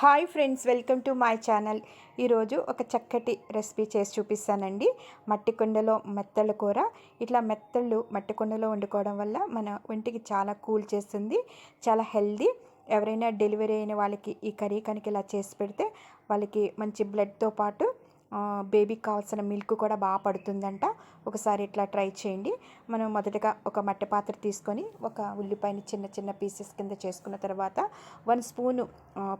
Hi friends welcome to my channel. ఈరోజు ఒక చక్కటి రెసిపీ చేసి చూపిస్తానండి. మట్టి కుండలో మెత్తల కూర. ఇట్లా మెత్తళ్ళు మట్టి కుండలో వండుకోవడం వల్ల మన ఒంటికి చాలా కూల్ చేస్తుంది చాలా హెల్దీ. ఎవరైనా డెలివరీ అయిన వాళ్ళకి ఈ కర్రీ కనుక ఇలా చేసి పెడితే వాళ్ళకి మంచి బ్లడ్తో పాటు బేబీకి కావాల్సిన మిల్క్ కూడా బాగా పడుతుందంట. ఒకసారి ఇట్లా ట్రై చేయండి. మనం మొదటగా ఒక మట్టి పాత్ర తీసుకొని ఒక ఉల్లిపాయని చిన్న చిన్న పీసెస్ కింద చేసుకున్న తర్వాత వన్ స్పూను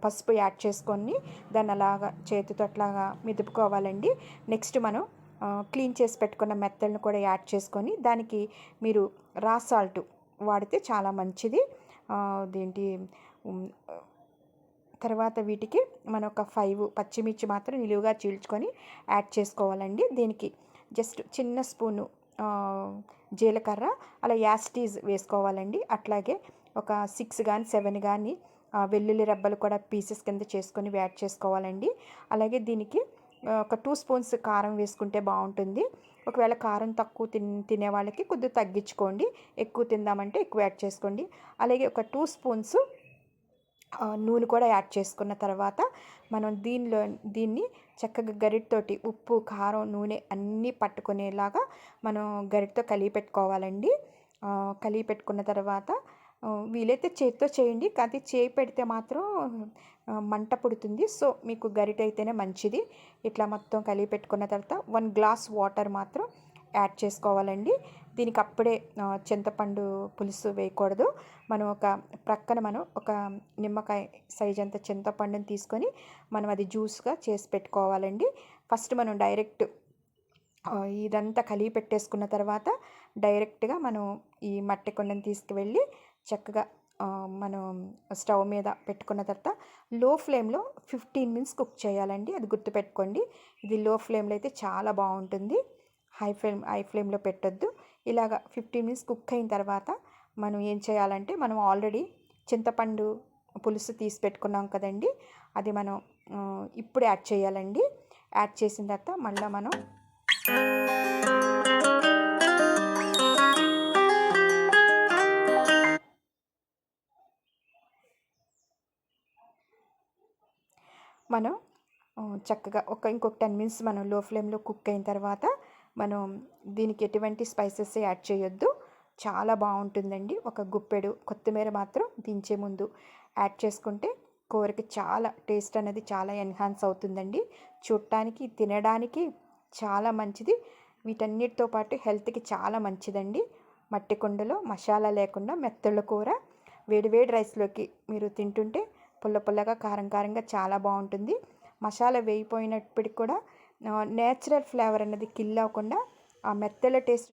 పసుపు యాడ్ చేసుకొని దాన్ని అలాగా చేతితో అట్లాగా మెదుపుకోవాలండి. నెక్స్ట్ మనం క్లీన్ చేసి పెట్టుకున్న మెత్తలను కూడా యాడ్ చేసుకొని దానికి మీరు రా సాల్ట్ వాడితే చాలా మంచిది. అదేంటి తర్వాత వీటికి మనం ఒక ఫైవ్ పచ్చిమిర్చి మాత్రం నిలువుగా చీల్చుకొని యాడ్ చేసుకోవాలండి. దీనికి జస్ట్ చిన్న స్పూను జీలకర్ర అలా యాస్టీజ్ వేసుకోవాలండి. అట్లాగే ఒక సిక్స్ కానీ సెవెన్ కానీ వెల్లుల్లి రెబ్బలు కూడా పీసెస్ కింద చేసుకొని యాడ్ చేసుకోవాలండి. అలాగే దీనికి ఒక టూ స్పూన్స్ కారం వేసుకుంటే బాగుంటుంది. ఒకవేళ కారం తక్కువ తిన్ తినే వాళ్ళకి కొద్దిగా తగ్గించుకోండి. ఎక్కువ తిందామంటే ఎక్కువ యాడ్ చేసుకోండి. అలాగే ఒక టూ స్పూన్స్ నూనె కూడా యాడ్ చేసుకున్న తర్వాత మనం దీనిలో దీన్ని చక్కగా గరిటతోటి ఉప్పు కారం నూనె అన్నీ పట్టుకునేలాగా మనం గరిటతో కలిపి పెట్టుకోవాలండి. కలిపి పెట్టుకున్న తర్వాత వీలైతే చేతితో చేయండి. కానీ చేయి పెడితే మాత్రం మంట పుడుతుంది. సో మీకు గరిట అయితేనే మంచిది. ఇట్లా మొత్తం కలిపి పెట్టుకున్న తర్వాత వన్ గ్లాస్ వాటర్ మాత్రం యాడ్ చేసుకోవాలండి. దీనికి అప్పుడే చింతపండు పులుసు వేయకూడదు. మనం ఒక ప్రక్కన మనం ఒక నిమ్మకాయ సైజ్ అంత చింతపండుని తీసుకొని మనం అది జ్యూస్గా చేసి పెట్టుకోవాలండి. ఫస్ట్ మనం డైరెక్ట్ ఇదంతా కలిగి పెట్టేసుకున్న తర్వాత డైరెక్ట్గా మనం ఈ మట్టి కొండను తీసుకువెళ్ళి చక్కగా మనం స్టవ్ మీద పెట్టుకున్న తర్వాత లో ఫ్లేమ్లో ఫిఫ్టీన్ మినిట్స్ కుక్ చేయాలండి. అది గుర్తుపెట్టుకోండి. ఇది లో ఫ్లేమ్లో అయితే చాలా బాగుంటుంది. హై ఫ్లేమ్ హై ఫ్లేమ్లో పెట్టొద్దు. ఇలాగ ఫిఫ్టీన్ మినిట్స్ కుక్ అయిన తర్వాత మనం ఏం చేయాలంటే మనం ఆల్రెడీ చింతపండు పులుసు తీసి పెట్టుకున్నాం కదండి అది మనం ఇప్పుడు యాడ్ చేయాలండి. యాడ్ చేసిన తర్వాత మళ్ళీ మనం మనం చక్కగా ఒక ఇంకొక టెన్ మినిట్స్ మనం లో ఫ్లేమ్లో కుక్ అయిన తర్వాత మనం దీనికి ఎటువంటి స్పైసెస్ యాడ్ చేయొద్దు. చాలా బాగుంటుందండి. ఒక గుప్పెడు కొత్తిమీర మాత్రం దించే ముందు యాడ్ చేసుకుంటే కూరకి చాలా టేస్ట్ అనేది చాలా ఎన్హాన్స్ అవుతుందండి. చూడటానికి తినడానికి చాలా మంచిది. వీటన్నిటితో పాటు హెల్త్కి చాలా మంచిదండి. మట్టి కుండలో మసాలా లేకుండా మెత్తళ్ళ కూర వేడివేడి రైస్లోకి మీరు తింటుంటే పుల్ల పుల్లగా కారం కారంగా చాలా బాగుంటుంది. మసాలా వేయిపోయినప్పటికి కూడా నేచురల్ ఫ్లేవర్ అనేది కిల్ అవ్వకుండా ఆ మెత్తల టేస్ట్